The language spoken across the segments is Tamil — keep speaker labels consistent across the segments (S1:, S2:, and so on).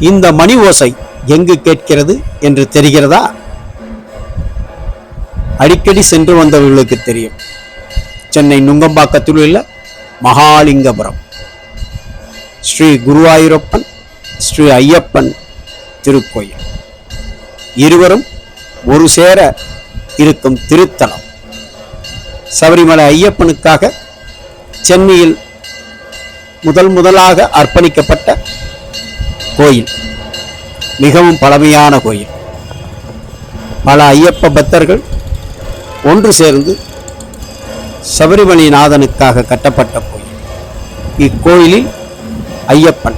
S1: இந்த மணி ஓசை எங்கு கேட்கிறது என்று தெரிகிறதா? அடிக்கடி சென்று வந்தவர்களுக்கு தெரியும். சென்னை நுங்கம்பாக்கத்தில் உள்ள மகாலிங்கபுரம். ஸ்ரீ குருவாயூரப்பன் ஸ்ரீ ஐயப்பன் திருக்கோயில். இருவரும் ஒரு சேர இருக்கும் திருத்தலம். சபரிமலை ஐயப்பனுக்காக சென்னையில் முதல் முதலாக அர்ப்பணிக்கப்பட்ட கோயில். மிகவும் பழமையான கோயில். பல ஐயப்ப பக்தர்கள் ஒன்று சேர்ந்து சபரிமலைநாதனுக்காக கட்டப்பட்ட கோயில். இக்கோயிலில் ஐயப்பன்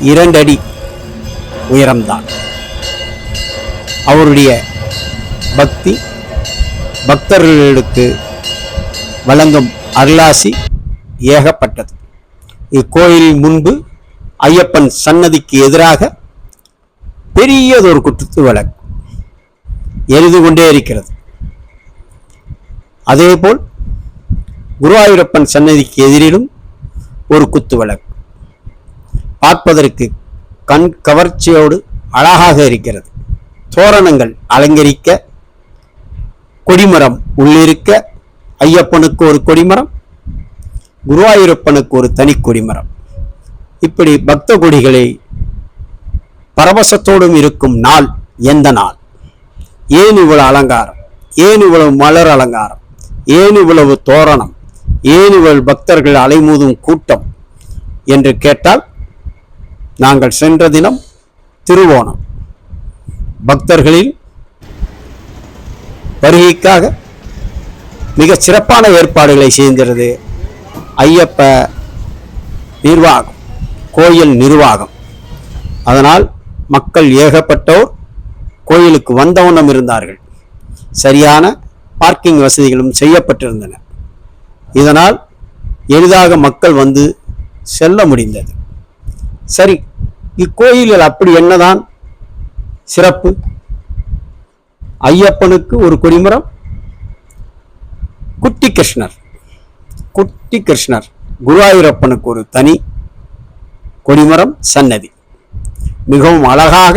S1: இரண்டடி உயரம்தான். அவருடைய பக்தி பக்தர்களுக்கு வழங்கும் அருளாசி ஏகப்பட்டது. இக்கோயிலின் முன்பு ஐயப்பன் சன்னதிக்கு எதிராக பெரியதொரு குத்துத்து வழக்கு எரிந்து கொண்டே இருக்கிறது. அதேபோல் குருவாயூரப்பன் சன்னதிக்கு எதிரிலும் ஒரு குத்து வழக்கு. பார்ப்பதற்கு கண் கவர்ச்சியோடு அழகாக இருக்கிறது. தோரணங்கள் அலங்கரிக்க கொடிமரம் உள்ளிருக்க ஐயப்பனுக்கு ஒரு கொடிமரம் குருவாயூரப்பனுக்கு ஒரு தனி கொடிமரம். இப்படி பக்த கொடிகளை பரவசத்தோடும் இருக்கும் நாள் எந்த நாள்? ஏன் இவ்வளவு அலங்காரம்? ஏன் இவ்வளவு மலர் அலங்காரம்? ஏன் இவ்வளவு தோரணம்? ஏன் இவ்வளவு பக்தர்கள் அலைமூதும் கூட்டம்? என்று கேட்டால் நாங்கள் சென்ற தினம் திருவோணம். பக்தர்களில் வருகைக்காக மிக சிறப்பான ஏற்பாடுகளை செய்திருந்தது ஐயப்ப நிர்வாகம். கோயில் நிர்வாகம். அதனால் மக்கள் ஏகப்பட்டோர் கோயிலுக்கு வந்தவண்ணம் இருந்தார்கள். சரியான பார்க்கிங் வசதிகளும் செய்யப்பட்டிருந்தன. இதனால் எளிதாக மக்கள் வந்து செல்ல முடிந்தது. சரி இக்கோயிலில் அப்படி என்னதான்? சிறப்பு. ஐயப்பனுக்கு ஒரு கொடிமரம் குட்டி கிருஷ்ணர் குட்டி கிருஷ்ணர் குருவாயூரப்பனுக்கு ஒரு தனி. கொடிமரம் சன்னதி. மிகவும் அழகாக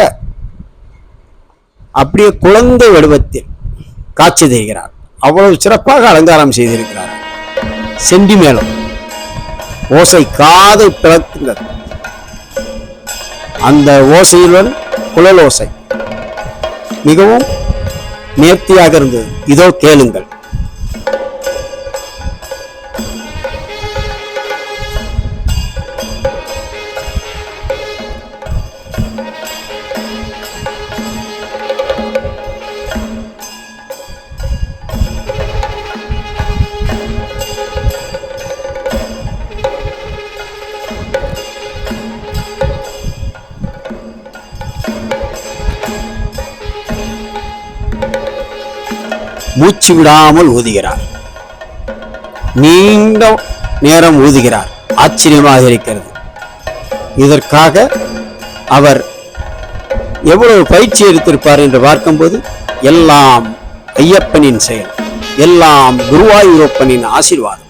S1: அப்படியே குழந்தை வடிவத்தில் காட்சி தருகிறார். அவ்வளவு சிறப்பாக அலங்காரம் செய்திருக்கிறார். செண்டிமேளம் ஓசை காது பிளக்குங்கள் அந்த ஓசையுடன் குழல் ஓசை. மிகவும் நேர்த்தியாக இருந்தது. இதோ கேளுங்கள். மூச்சு விடாமல் ஊதுகிறார். நீண்ட நேரம் ஊதுகிறார். ஆச்சரியமாக இருக்கிறது. இதற்காக அவர் எவ்வளவு பயிற்சி எடுத்திருப்பார் என்று பார்க்கும்போது எல்லாம் ஐயப்பனின் செயல் எல்லாம் குருவாயூரப்பனின் ஆசீர்வாதம்.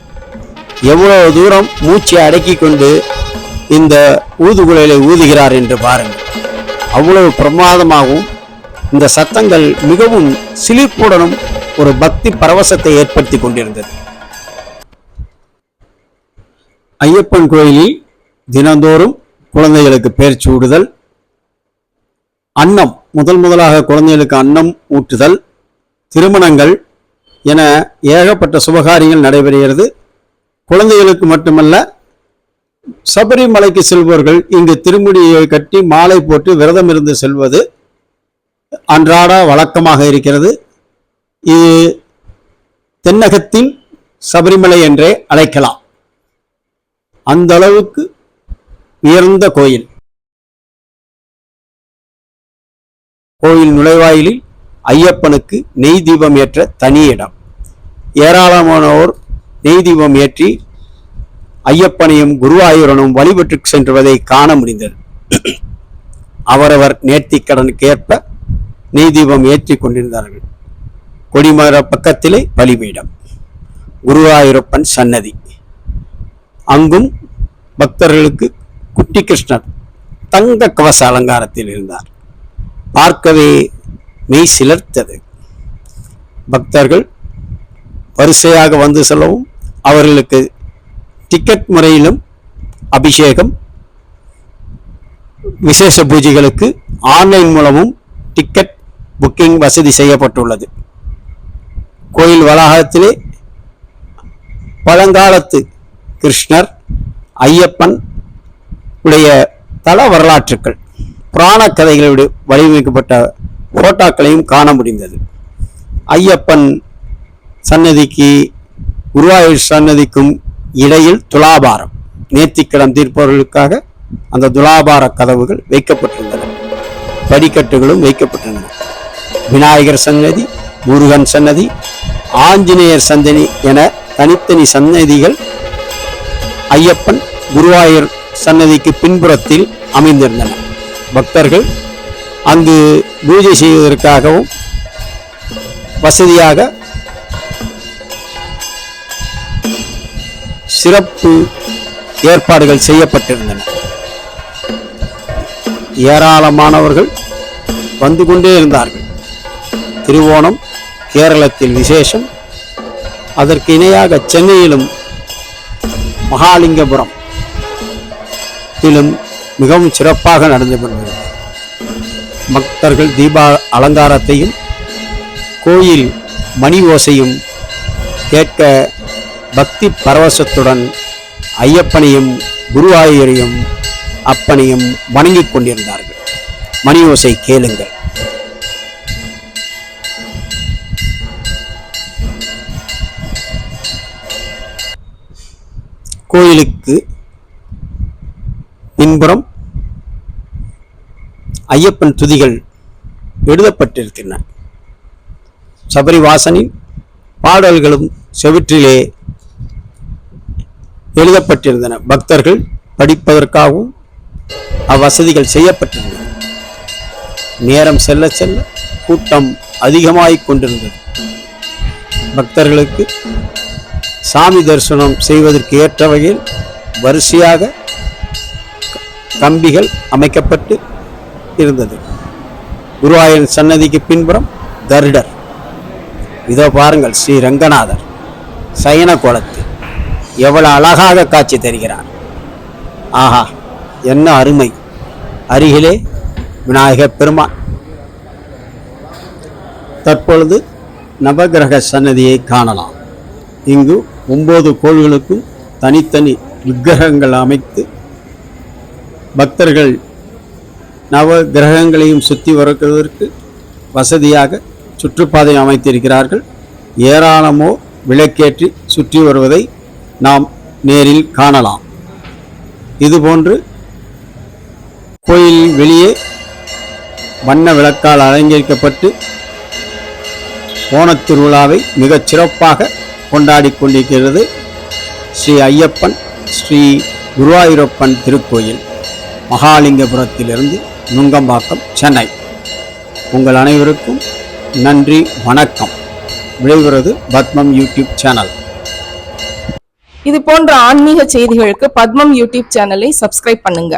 S1: எவ்வளவு தூரம் மூச்சை அடக்கி கொண்டு இந்த ஊதுகுழலை ஊதுகிறார் என்று பாருங்கள். அவ்வளவு பிரமாதமாகவும் இந்த சத்தங்கள் மிகவும் சிலிர்ப்புடனும் ஒரு பக்தி பரவசத்தை ஏற்படுத்தி கொண்டிருந்தது. ஐயப்பன் கோயிலில் தினந்தோறும் குழந்தைகளுக்கு பேர் சூடுதல் அன்னம் முதல் முதலாக குழந்தைகளுக்கு அன்னம் ஊட்டுதல் திருமணங்கள் என ஏகப்பட்ட சுபகாரியங்கள் நடைபெறுகிறது. குழந்தைகளுக்கு மட்டுமல்ல சபரிமலைக்கு செல்பவர்கள் இங்கு திருமுடியை கட்டி மாலை போட்டு விரதம் இருந்து செல்வது அன்றாட வழக்கமாக இருக்கிறது. இது தென்னகத்தின் சபரிமலை என்றே அழைக்கலாம். அந்த அளவுக்கு உயர்ந்த கோயில். கோயில் நுழைவாயிலில் ஐயப்பனுக்கு நெய் தீபம் ஏற்ற தனி இடம். ஏராளமானோர் நெய் தீபம் ஏற்றி ஐயப்பனையும் குருவாயூரனும் வழிபட்டு சென்றுவதை காண முடிந்தது. அவரவர் நேர்த்திக்கடனுக்கேற்ப நெய் தீபம் ஏற்றி கொண்டிருந்தார்கள். கொடிமர பக்கத்திலே பலிபீடம். குருவாயூரப்பன் சன்னதி. அங்கும் பக்தர்களுக்கு குட்டி கிருஷ்ணர் தங்க கவச அலங்காரத்தில் இருந்தார். பார்க்கவே மெய் சிலிர்த்தது. பக்தர்கள் வரிசையாக வந்து செல்லவும் அவர்களுக்கு டிக்கெட் முறையிலும் அபிஷேகம் விசேஷ பூஜைகளுக்கு ஆன்லைன் மூலமும் டிக்கெட் புக்கிங் வசதி செய்யப்பட்டுள்ளது. கோயில் வளாகத்திலே பழங்காலத்து கிருஷ்ணர் ஐயப்பன் உடைய தல வரலாற்றுக்கள் புராண கதைகளோடு வடிவமைக்கப்பட்ட போட்டோக்களையும் காண முடிந்தது. ஐயப்பன் சன்னதிக்கு குருவாயூர் சன்னதிக்கும் இடையில் துலாபாரம் நேர்த்திக்கடன் தீர்ப்பவர்களுக்காக அந்த துலாபார கதவுகள் வைக்கப்பட்டிருந்தன. படிக்கட்டுகளும் வைக்கப்பட்டிருந்தன. விநாயகர் சன்னதி முருகன் சன்னதி ஆஞ்சநேயர் சந்தனி என தனித்தனி சன்னதிகள் ஐயப்பன் குருவாயூர் சன்னதிக்கு பின்புறத்தில் அமைந்திருந்தன. பக்தர்கள் அங்கு பூஜை செய்வதற்காகவும் வசதியாக சிறப்பு ஏற்பாடுகள் செய்யப்பட்டிருந்தன. ஏராளமானவர்கள் வந்து கொண்டே இருந்தார்கள். திருவோணம் கேரளத்தில் விசேஷம். அதற்கு இணையாக சென்னையிலும் மகாலிங்கபுரம் இதிலும் மிகவும் சிறப்பாக நடந்து கொண்டிருந்தது. பக்தர்கள் தீபா அலங்காரத்தையும் கோயில் மணி ஓசையும் கேட்க பக்தி பரவசத்துடன் ஐயப்பனையும் குருவாயூரையும் அப்பனையும் வணங்கிக் கொண்டிருந்தார்கள். மணி ஓசை கேளுங்கள். கோயிலுக்கு பின்புறம் ஐயப்பன் துதிகள் எழுதப்பட்டிருக்கின்றன. சபரிவாசனின் பாடல்களும் செவிற்றிலே எழுதப்பட்டிருந்தன. பக்தர்கள் படிப்பதற்காகவும் அவ்வசதிகள் செய்யப்பட்டிருந்தன. நேரம் செல்ல செல்ல கூட்டம் அதிகமாகிக் கொண்டிருந்தது. பக்தர்களுக்கு சாமி தரிசனம் செய்வதற்கு ஏற்ற வகையில் வரிசையாக கம்பிகள் அமைக்கப்பட்டு இருந்தது. குருவாயன் சன்னதிக்கு பின்புறம் தருடர் இதோ பாருங்கள் ஸ்ரீ ரங்கநாதர் சயன கோலத்து எவ்வளவு அழகாக காட்சி தருகிறார். ஆஹா என்ன அருமை. அருகிலே விநாயகர் பெருமான். தற்பொழுது நவகிரக சன்னதியை காணலாம். இங்கு ஒன்பது கோள்களுக்கும் தனித்தனி விக்கிரகங்கள் அமைத்து பக்தர்கள் நவ கிரகங்களையும் சுற்றி வருவதற்கு வசதியாக சுற்றுப்பாதை அமைத்திருக்கிறார்கள். ஏராளமோ விளக்கேற்றி சுற்றி வருவதை நாம் நேரில் காணலாம். இதுபோன்று கோயில் வெளியே வண்ண விளக்கால் அலங்கரிக்கப்பட்டு ஓணத் திருவிழாவை மிகச் சிறப்பாக கொண்டாடி கொண்டிருக்கிறது ஸ்ரீ ஐயப்பன் ஸ்ரீ குருவாயூரப்பன் திருக்கோயில் மகாலிங்கபுரத்திலிருந்து நுங்கம்பாக்கம் சென்னை. உங்கள் அனைவருக்கும் நன்றி வணக்கம். விளைவுறது பத்மம் யூடியூப் சேனல்.
S2: இது போன்ற ஆன்மீக செய்திகளுக்கு பத்மம் யூடியூப் சேனலை சப்ஸ்கிரைப் பண்ணுங்க.